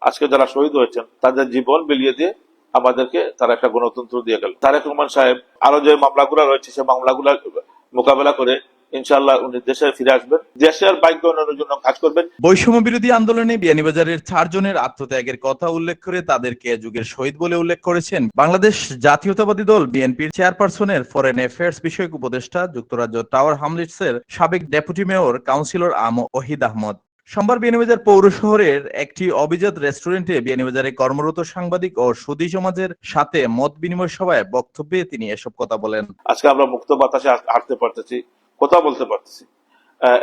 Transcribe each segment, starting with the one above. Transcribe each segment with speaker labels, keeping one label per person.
Speaker 1: আজকে যারা শহীদ হয়েছেন, তাদের জীবন বিলিয়ে দিয়ে আমাদেরকে তারা একটা গণতন্ত্র দিয়ে গেল। তারেক রহমান সাহেব, আরও যে মামলাগুলো রয়েছে, সে মামলাগুলো মোকাবেলা করে
Speaker 2: আত্মত্যাগের কথা উল্লেখ করে তাদেরকে যুগের শহীদ বলে উল্লেখ করেছেন। বাংলাদেশ জাতীয়তাবাদী ফরেন বিষয়ক উপদেষ্টা, যুক্তরাজ্য টাওয়ার হামলিটসের সাবেক ডেপুটি মেয়র, কাউন্সিলর আম ওহিদ আহমদ। সোমবার বিয়ানীবাজার পৌর শহরের একটি অভিজাত রেস্টুরেন্টে বিয়ানীবাজারে কর্মরত সাংবাদিক ও সুদী সমাজের সাথে মত বিনিময় সভায় বক্তব্যে তিনি এসব কথা বলেন।
Speaker 1: আজকে আমরা মুক্ত বাতাসে হাঁটতে পারতেছি, কথা বলতে পারতেছি।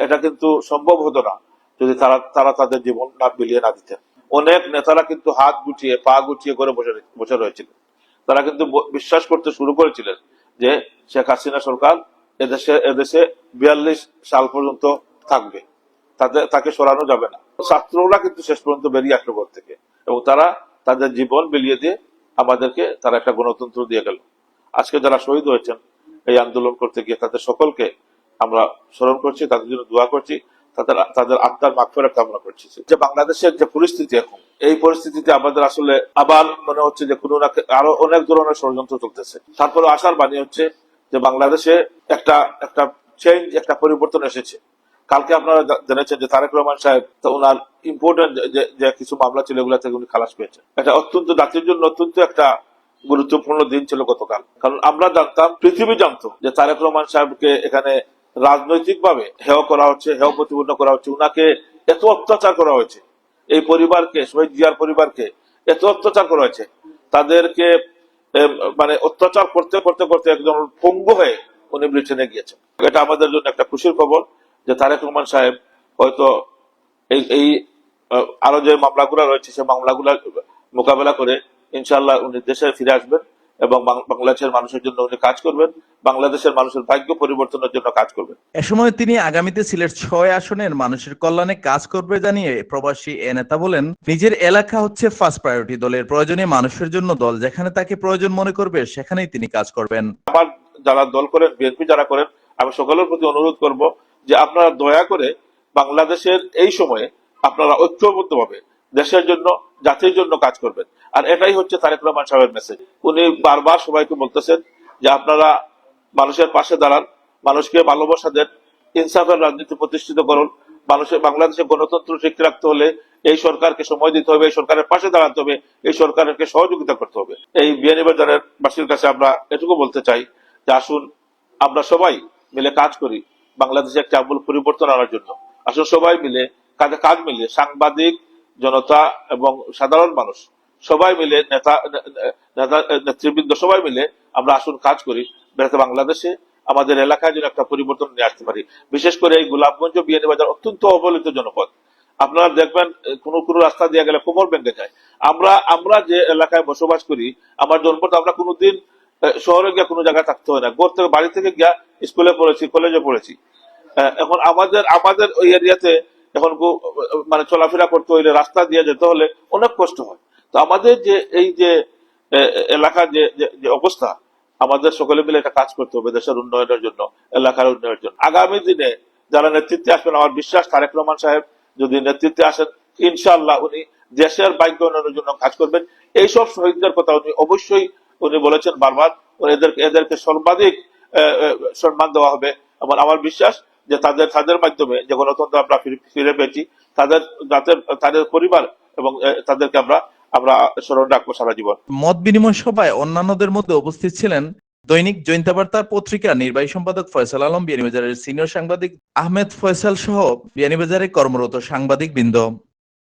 Speaker 1: এটা কিন্তু সম্ভব হতো না যদি তারা তারা তাদের জীবন না বিলিয়ে না দিতেন। অনেক নেতারা কিন্তু হাত গুটিয়ে, পা গুটিয়ে করে বসে বসে রয়েছিলেন। তারা কিন্তু বিশ্বাস করতে শুরু করেছিলেন যে শেখ হাসিনা সরকার এদেশে এদেশে বিয়াল্লিশ সাল পর্যন্ত থাকবে। তাদের, তাকে সরানো যাবে না। ছাত্ররা কিন্তু শেষ পর্যন্ত বেরিয়ে আসলো ঘর থেকে। এবং তারা তাদের জীবন বিলিয়ে দিয়ে আমাদেরকে তারা একটা গণতন্ত্র দিয়ে গেল। আজকে যারা শহীদ হয়েছেন, এই আন্দোলন করতে গিয়ে তাদের সকলকে আমরা স্মরণ করছি, তাদের জন্য দোয়া করছি, তাদের তাদের আত্মার মাগফেরাত কামনা করছি। যে বাংলাদেশের যে পরিস্থিতি এখন, এই পরিস্থিতিতে আমাদের আসলে আবার মনে হচ্ছে যে কোনো না আরও অনেক ধরনের ষড়যন্ত্র চলতেছে। তারপরে আশার বাণী হচ্ছে যে বাংলাদেশে একটা একটা চেঞ্জ একটা পরিবর্তন এসেছে। কালকে আপনারা জেনেছেন যে তারেক রহমান সাহেব ওনার ইম্পর্টেন্ট যে কিছু মামলা ছিল এগুলো থেকে উনি খালাস পেয়েছেন। এটা অত্যন্ত জাতির জন্য অত্যন্ত একটা গুরুত্বপূর্ণ দিন ছিল গতকাল। কারণ আমরা জানতাম, পৃথিবী জানতো যে তারেক রহমান সাহেবকে এখানে রাজনৈতিক ভাবে হেয় করা হচ্ছে, হেয় প্রতিপন্ন করা হচ্ছে। উনাকে এত অত্যাচার করা হয়েছে। এই পরিবারকে, শহীদ জিয়ার পরিবারকে এত অত্যাচার করা হয়েছে। তাদেরকে মানে অত্যাচার করতে করতে করতে একজন পঙ্গু হয়ে উনি ব্রিটেনে গিয়েছেন। এটা আমাদের জন্য একটা খুশির খবর। যে তারেক রহমান সাহেব হয়তো এই এই আরও যে মামলাগুলো রয়েছে সে মামলাগুলো মোকাবেলা করে ইনশাল্লাহ উনি দেশে ফিরে আসবেন এবং বাংলাদেশের মানুষের জন্য উনি কাজ করবেন বাংলাদেশের মানুষের ভাগ্য পরিবর্তনের জন্য কাজ করবেন।
Speaker 2: এ সময় তিনি আগামীতে সিলেট ছয় আসনের মানুষের কল্যাণে কাজ করবে জানিয়ে প্রবাসী এ নেতা বলেন নিজের এলাকা হচ্ছে ফার্স্ট প্রায়োরিটি দলের প্রয়োজনে মানুষের জন্য দল যেখানে তাকে প্রয়োজন মনে করবে সেখানেই তিনি কাজ করবেন।
Speaker 1: আমার যারা দল করেন বিএনপি যারা করেন আমি সকলের প্রতি অনুরোধ করব যে আপনারা দয়া করে বাংলাদেশের এই সময়ে আপনারা ঐক্যবদ্ধভাবে দেশের জন্য, জাতির জন্য কাজ করবেন। আর এটাই হচ্ছে তারেক রহমান সাহেবের মেসেজ উনি বারবার সবাইকে বলতেছেন যে আপনারা মানুষের পাশে দাঁড়ান, মানুষকে ভালোবাসা দেন ইনসাফের রাজনীতি প্রতিষ্ঠিত করুন মানুষের বাংলাদেশে গণতন্ত্র ঠিক রাখতে হলে এই সরকারকে সময় দিতে হবে, এই সরকারের পাশে দাঁড়াতে হবে, এই সরকারকে সহযোগিতা করতে হবে। এই বিয়ানীবাজারের বাসীর কাছে আমরা এটুকু বলতে চাই যে আসুন, আমরা সবাই মিলে কাজ করি বাংলাদেশে একটা আমূল পরিবর্তন আনার জন্য। আসুন সবাই মিলে, কাঁধে কাঁধ মিলিয়ে সাংবাদিক, জনতা এবং সাধারণ মানুষ, সবাই মিলে নেতা নেতা, নেতৃবৃন্দ সবাই মিলে আমরা আসুন কাজ করি, যাতে বাংলাদেশে আমাদের এলাকায় যেন একটা পরিবর্তন নিয়ে আসতে পারি। বিশেষ করে এই গোলাপগঞ্জ বিয়ানীবাজার অত্যন্ত অবহেলিত জনপদ। আপনারা দেখবেন, কোনো কোনো রাস্তা দিয়ে গেলে কোমর ভেঙে যায়। আমরা আমরা যে এলাকায় বসবাস করি, আমার জনপদ আমরা কোনোদিন শহরে গিয়ে কোনো জায়গায় থাকতে হয় না। ঘর থেকে বাড়ি থেকে গিয়া স্কুলে পড়েছি, কলেজে পড়েছি। এখন আমাদের আমাদের ওই এরিয়াতে এখন মানে চলাফেরা করতে হইলে রাস্তা দিয়ে যেতে হলে অনেক কষ্ট হয়। তো আমাদের যে, এই যে এলাকার যে- যে অবস্থা, আমাদের সকলে মিলে একটা কাজ করতে হবে দেশের উন্নয়নের জন্য, এলাকার উন্নয়নের জন্য। আগামী দিনে যারা নেতৃত্বে আসবেন, আমার বিশ্বাস তারেক রহমান সাহেব যদি নেতৃত্বে আসেন ইনশাল্লাহ উনি দেশের ভাগ্য উন্নয়নের জন্য কাজ করবেন। এইসব শহীদদের কথা উনি অবশ্যই উনি বলেছেন বারবার এদেরকে এদেরকে সর্বাধিক সম্মান দেওয়া হবে। এবং আমার বিশ্বাস যে তাদের তাদের মাধ্যমে যে গণতন্ত্র আমরা ফিরে- পেয়েছি, তাদের যাদের তাদের পরিবার এবং তাদেরকে আমরা আমরা স্মরণ রাখব সারা জীবন।
Speaker 2: মত বিনিময় সভায় অন্যান্যদের মধ্যে উপস্থিত ছিলেন দৈনিক জৈন্তাবার্তার পত্রিকা নির্বাহী সম্পাদক ফয়সাল আলম, বিয়ানীবাজারের সিনিয়র সাংবাদিক আহমেদ ফয়সাল সহ বিয়ানীবাজারে কর্মরত সাংবাদিক বৃন্দ